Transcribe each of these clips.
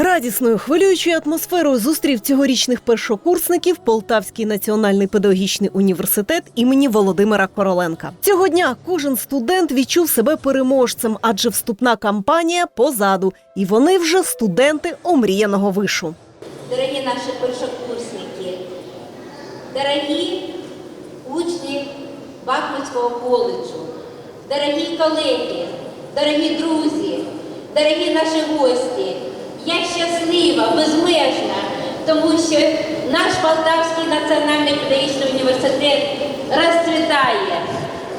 Радісною хвилюючою атмосферою зустрів цьогорічних першокурсників Полтавський національний педагогічний університет імені Володимира Короленка. Цього дня кожен студент відчув себе переможцем, адже вступна кампанія позаду, і вони вже студенти омріяного вишу. Дорогі наші першокурсники, дорогі учні Бахмутського коледжу, дорогі колеги, дорогі друзі, дорогі наші гості, щаслива, безмежна, тому що наш Полтавський національний педагогічний університет розцвітає,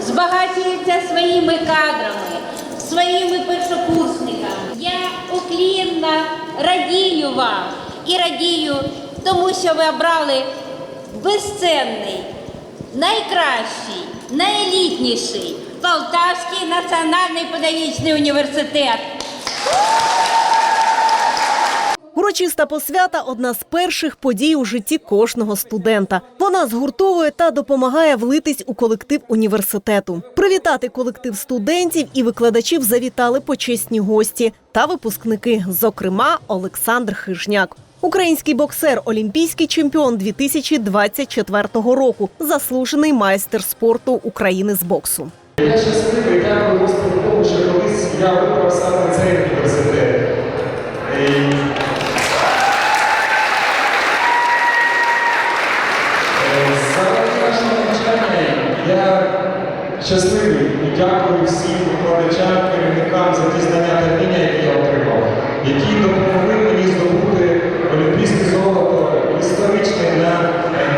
збагачується своїми кадрами, своїми першокурсниками. Я уклінно радію вам і радію тому, що ви обрали безцінний, найкращий, найелітніший Полтавський національний педагогічний університет. Урочиста посвята одна з перших подій у житті кожного студента. Вона згуртовує та допомагає влитись у колектив університету. Привітати колектив студентів і викладачів завітали почесні гості та випускники, зокрема Олександр Хижняк. Український боксер, олімпійський чемпіон 2024 року, заслужений майстер спорту України з боксу. Я щасливий, дякую Господу що колись я вибрав я щасливий і дякую всім викладачам, керівникам за ті знання та вміння, які я отримав, які допомогли мені здобути олімпійське золото історичне для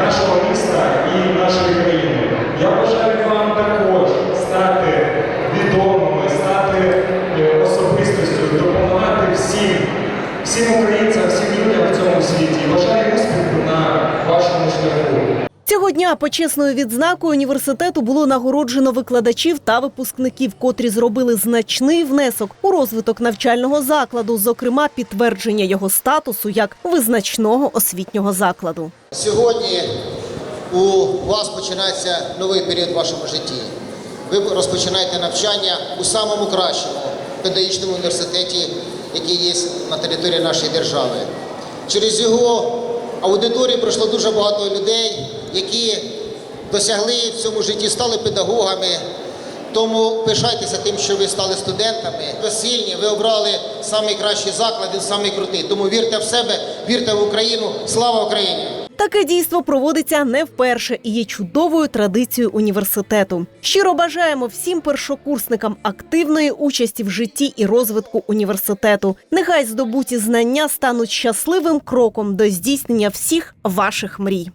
нашого міста і нашої країни. Я бажаю вам також стати відомими, стати е, особистостю, допомагати всім, всім українцям, всім людям в цьому світі. Бажаю успіху на вашому шляху. Цього дня почесною відзнакою університету було нагороджено викладачів та випускників, котрі зробили значний внесок у розвиток навчального закладу, зокрема підтвердження його статусу як визначного освітнього закладу. Сьогодні у вас починається новий період в вашому житті. Ви розпочинаєте навчання у самому кращому педагогічному університеті, який є на території нашої держави. Через його аудиторію пройшло дуже багато людей, які досягли в цьому житті, стали педагогами. Тому пишайтеся тим, що ви стали студентами. Ви сильні, ви обрали найкращий заклад, він самий. Тому вірте в себе, вірте в Україну. Слава Україні! Таке дійство проводиться не вперше і є чудовою традицією університету. Щиро бажаємо всім першокурсникам активної участі в житті і розвитку університету. Нехай здобуті знання стануть щасливим кроком до здійснення всіх ваших мрій.